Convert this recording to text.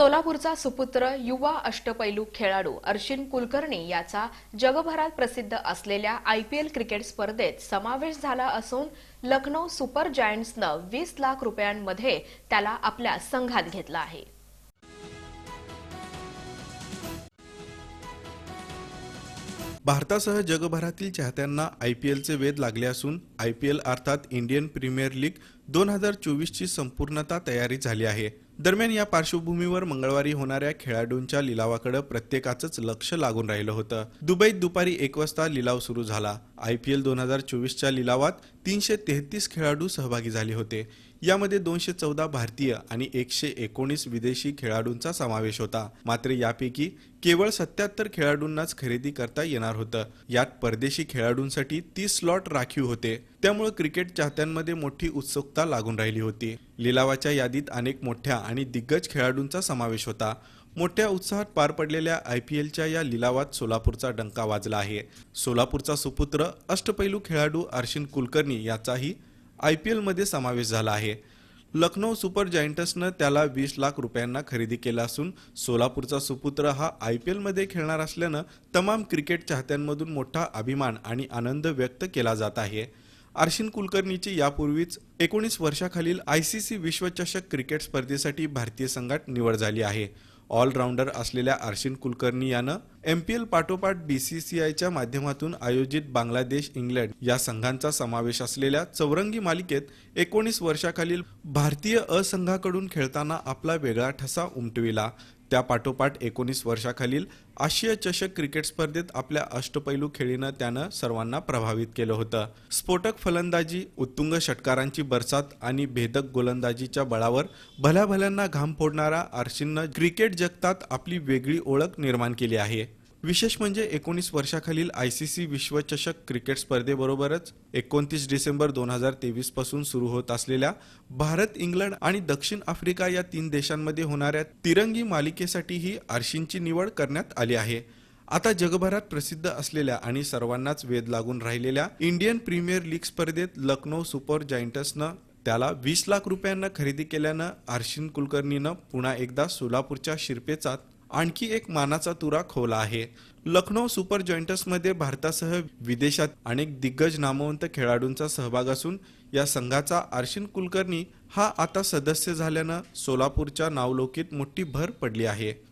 सोलापूरचा सुपुत्र युवा अष्टपैलू खेळाडू अर्शिन कुलकर्णी याचा जगभरात प्रसिद्ध असलेल्या आयपीएल क्रिकेट स्पर्धेत समावेश झाला असून लखनौ सुपर जायंट्सनं वीस लाख रुपयांमध्ये त्याला आपल्या संघात घेतलं आहे. भारतासह जगभरातील चाहत्यांना आय पी एलचे वेध लागले असून आय पी एल अर्थात इंडियन प्रीमियर लीग दोन हजार चोवीसची संपूर्णता तयारी झाली आहे. दरम्यान या पार्श्वभूमीवर मंगळवारी होणाऱ्या खेळाडूंच्या लिलावाकडे प्रत्येकाचंच लक्ष लागून राहिलं होतं. दुबईत दुपारी एक वाजता लिलाव सुरू झाला. आय पी एल दोन हजार चोवीसच्या लिलावात तीनशे तेहतीस खेळाडू सहभागी झाले होते. यामध्ये दोनशे चौदा भारतीय आणि एकशे एकोणीस विदेशी खेळाडूंचा समावेश होता. मात्र यापैकी केवळ सत्याहत्तर खेळाडूंनाच खरेदी करता येणार होतं. यात परदेशी खेळाडूंसाठी तीस स्लॉट राखीव होते. त्यामुळे क्रिकेट चाहत्यांमध्ये मोठी उत्सुकता लागून राहिली होती. लिलावाच्या यादीत अनेक मोठ्या आणि दिग्गज खेळाडूंचा समावेश होता. मोठ्या उत्साहात पार पडलेल्या आय पी एलच्या या लिलावात सोलापूरचा डंका वाजला आहे. सोलापूरचा सुपुत्र अष्टपैलू खेळाडू अर्शिन कुलकर्णी याचाही आय पी एलमध्ये समावेश झाला आहे. लखनौ सुपर जायंटसनं त्याला वीस लाख रुपयांना खरेदी केला असून सोलापूरचा सुपुत्र हा आय पी एलमध्ये खेळणार असल्यानं तमाम क्रिकेट चाहत्यांमधून मोठा अभिमान आणि आनंद व्यक्त केला जात आहे. अर्शिन कुलकर्णीची यापूर्वीच एकोणीस वर्षाखालील आय सी सी विश्वचषक क्रिकेट स्पर्धेसाठी भारतीय संघात निवड झाली आहे. ऑलराऊंडर असलेल्या अर्शिन कुलकर्णी यानं एम पी एल पाठोपाठ बी सी सी आयच्या माध्यमातून आयोजित बांगलादेश इंग्लंड या संघांचा समावेश असलेल्या चौरंगी मालिकेत एकोणीस वर्षाखालील भारतीय अ संघाकडून खेळताना आपला वेगळा ठसा उमटविला. त्यापाठोपाठ एकोणीस वर्षाखालील आशिया चषक क्रिकेट स्पर्धेत आपल्या अष्टपैलू खेळीनं त्यानं सर्वांना प्रभावित केलं होतं. स्फोटक फलंदाजी उत्तुंग षटकारांची बरसात आणि भेदक गोलंदाजीच्या बळावर भल्याभल्यांना घाम फोडणारा आर्शिननं क्रिकेट जगतात आपली वेगळी ओळख निर्माण केली आहे. विशेष म्हणजे एकोणीस वर्षाखालील आय सी सी विश्वचषक क्रिकेट स्पर्धेबरोबरच एकोणतीस डिसेंबर दोन हजार तेवीसपासून सुरू होत असलेल्या भारत इंग्लंड आणि दक्षिण आफ्रिका या तीन देशांमध्ये होणाऱ्या तिरंगी मालिकेसाठीही आर्शिनची निवड करण्यात आली आहे. आता जगभरात प्रसिद्ध असलेल्या आणि सर्वांनाच वेध लागून राहिलेल्या इंडियन प्रीमियर लीग स्पर्धेत लखनौ सुपर जायंटसनं त्याला वीस लाख रुपयांना खरेदी केल्यानं आर्शिन कुलकर्णीनं पुन्हा एकदा सोलापूरच्या शिरपेचात आणखी एक मानाचा तुरा खोवला आहे. लखनौ सुपर जॉइंटसमध्ये भारतासह विदेशात अनेक दिग्गज नामवंत खेळाडूंचा सहभाग असून या संघाचा आर्शिन कुलकर्णी हा आता सदस्य झाल्यानं सोलापूरच्या नावलौकीत मोठी भर पडली आहे.